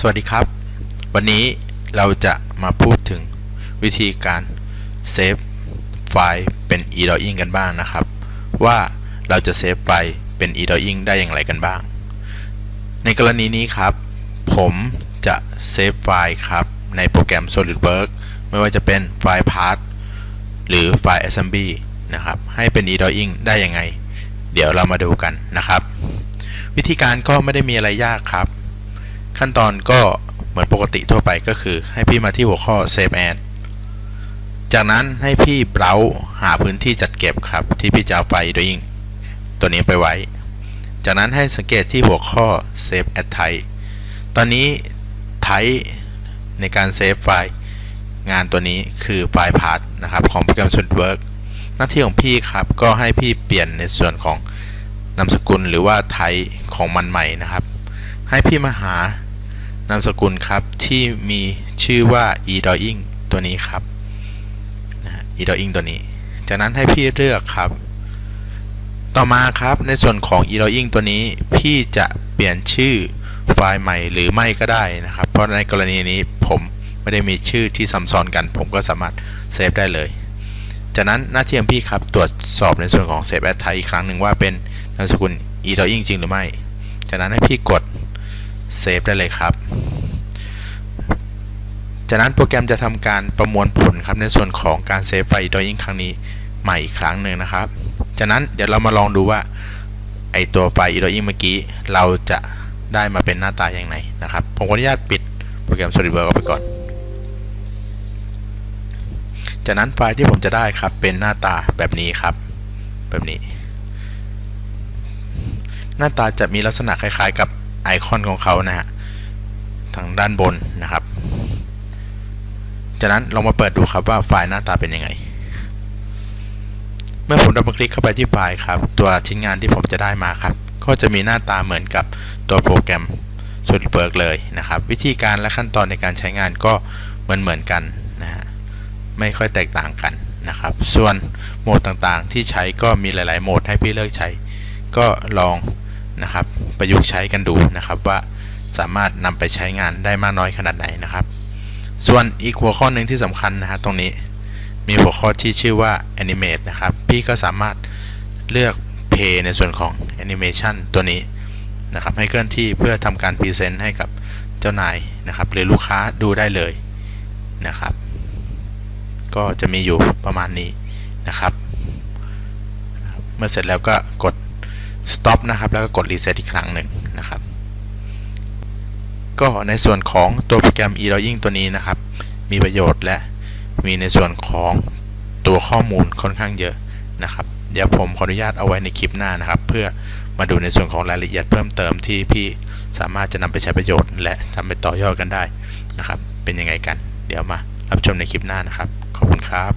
สวัสดีครับ วันนี้เราจะมาพูดถึงวิธีการเซฟไฟล์เป็น e-drawing กันบ้างนะครับ ว่าเราจะเซฟไฟล์เป็น e-drawing ได้อย่างไรกันบ้าง ในกรณีนี้ครับ ผมจะเซฟไฟล์ครับ ในโปรแกรม SolidWorks ไม่ว่าจะเป็นไฟล์ Path หรือไฟล์ Assembly นะครับ ให้เป็น e-drawing ได้ยังไง เดี๋ยวเรามาดูกันนะครับ วิธีการก็ไม่ได้มีอะไรยากครับ ขั้นตอนก็เหมือนปกติทั่วไปก็คือ ให้พี่มาที่หัวข้อ Save As จากนั้นให้พี่เบราว์หาพื้นที่จัดเก็บครับ ที่พี่จะเอาไฟล์ตัวนี้ไปไว้ จากนั้นให้สังเกตที่หัวข้อ Save As Type ตอนนี้ Type ในการเซฟไฟล์งานตัวนี้คือไฟล์ Path นะครับของโปรแกรม SolidWorks หน้าที่ของพี่ครับก็ให้พี่เปลี่ยนในส่วนของนามสกุลหรือว่าไทยของมันใหม่นะครับ ให้พี่มาหา นามสกุลครับที่มีชื่อว่า e-drawing ตัวนี้ครับนะ e-drawing ตัวนี้ จากนั้นให้พี่เลือกครับ ต่อมาครับในส่วนของ e-drawing ตัวนี้พี่จะเปลี่ยนชื่อไฟล์ใหม่หรือไม่ก็ได้นะครับ เพราะในกรณีนี้ผมไม่ได้มีชื่อที่ซ้ำซ้อนกัน ผมก็สามารถเซฟได้เลย จากนั้นหน้าที่ของพี่ครับตรวจสอบในส่วนของ Save as Type อีกครั้งหนึ่งว่าเป็นนามสกุล e-drawing จริงหรือไม่ จากนั้นให้พี่กด Save ได้เลยครับ จากนั้นโปรแกรมจะทำการประมวลผลครับในส่วนของการเซฟไฟล์ e-drawing ครั้งนี้ใหม่อีกครั้งหนึ่งนะครับ จากนั้นเดี๋ยวเรามาลองดูว่าไอตัวไฟล์ e-drawing เมื่อกี้เราจะได้มาเป็นหน้าตาอย่างไรนะครับ ผมขออนุญาตปิดโปรแกรม SolidWorks ออกไปก่อน จากนั้นไฟล์ที่ผมจะได้ครับเป็นหน้าตาแบบนี้ครับ แบบนี้ หน้าตาจะมีลักษณะคล้ายๆกับ ไอคอนของเขานะฮะทางด้านบนนะครับ จากนั้นลองมาเปิดดูครับว่าไฟล์หน้าตาเป็นยังไง เมื่อผมดับเบิลคลิกเข้าไปที่ไฟล์ครับ ตัวชิ้นงานที่ผมจะได้มาครับ ก็จะมีหน้าตาเหมือนกับตัวโปรแกรม SolidWorks เลยนะครับ วิธีการและขั้นตอนในการใช้งานก็เหมือนเหมือนกันนะฮะไม่ค่อยแตกต่างกันนะครับ ส่วนโหมดต่างๆที่ใช้ก็มีหลาย ๆ โหมดให้พี่เลือกใช้ ก็ลอง นะครับ ประยุกต์ใช้กันดูนะครับว่าสามารถนำไปใช้งานได้มากน้อยขนาดไหนนะครับ ส่วนอีกหัวข้อหนึ่งที่สำคัญนะฮะตรงนี้มีหัวข้อที่ชื่อว่า Animate นะครับ พี่ก็สามารถเลือก Play ในส่วนของ Animation ตัวนี้นะครับ ให้เคลื่อนที่เพื่อทำการพรีเซนต์ให้กับเจ้านายนะครับ หรือลูกค้าดูได้เลยนะครับ ก็จะมีอยู่ประมาณนี้นะครับ เมื่อเสร็จแล้วก็กด stop นะครับแล้วก็กด reset อีกครั้งหนึ่งนะครับ ก็ในส่วนของตัวโปรแกรม e-drawing ตัวนี้นะครับ มีประโยชน์และมีในส่วนของตัวข้อมูลค่อนข้างเยอะนะครับ เดี๋ยวผมขออนุญาตเอาไว้ในคลิปหน้านะครับ เพื่อมาดูในส่วนของรายละเอียดเพิ่มเติมที่พี่สามารถจะนำไปใช้ประโยชน์ และทำไปต่อยอดกันได้นะครับ เป็นยังไงกัน เดี๋ยวมารับชมในคลิปหน้านะครับ ขอบคุณครับ